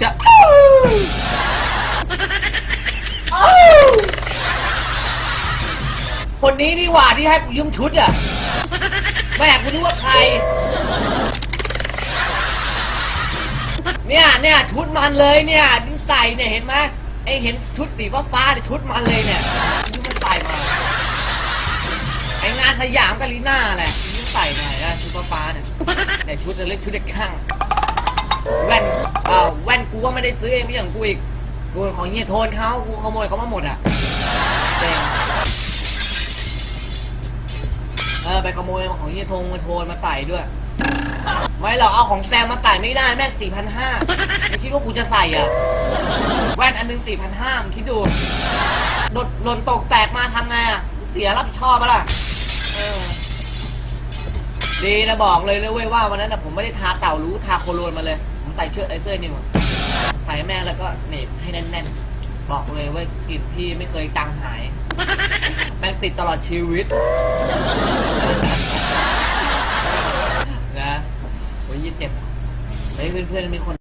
จะคนนี้นี่หว่าที่ให้กูยืมชุดอะแม่กูนึกว่าใคร เนี่ยเนี่ยชุดมันเลยเนี่ยนี่ใส่เนี่ยเห็นไหมไอเห็นชุดสีฟ้าฟ้าๆเนี่ยชุดมันเลยเนี่ยนี่มันใส่มาไองานสยามกาลีน่าแหละนี่มันใส่มานะชุดฟ้าฟ้าๆเนี่ยแต่ชุดเล็กชุดเด็กข้างแว่น ออแว่นกูก็ไม่ได้ซื้อเองไม่ใช่ของกูอีกกูของเฮียโทนเขากูขโมยเขามาหมดอะเจ๋งเออไปขโมยของเฮียโทนมาโทนมาใส่ด้วย ไม่หรอกเอาของแซมมาใส่ไม่ได้แม่งสี่พันห้าไม่คิดว่ากูจะใส่อะ แว่นอันหนึงสี่พันห้ามึงคิดดูหล่นหล่นตกแตกมาทำไงอะเสียรับผิดชอบปะล่ะเออดีนะบอกเลยเลยเว้ยว่าวันนั้นนะผมไม่ได้ทาเต่ารู้ทาโคโรนมาเลย ใส่เชือกไอเสื้อนี่หมดใส่แม่งแล้วก็เหน็บให้แน่นๆ บอกเลยเว่ากลิ่นพี่ไม่เคยจางหาย แม่งติดตลอดชีวิต นะโอ้ยยี่เจ็บเฮ้ยเพื่อนๆมีคน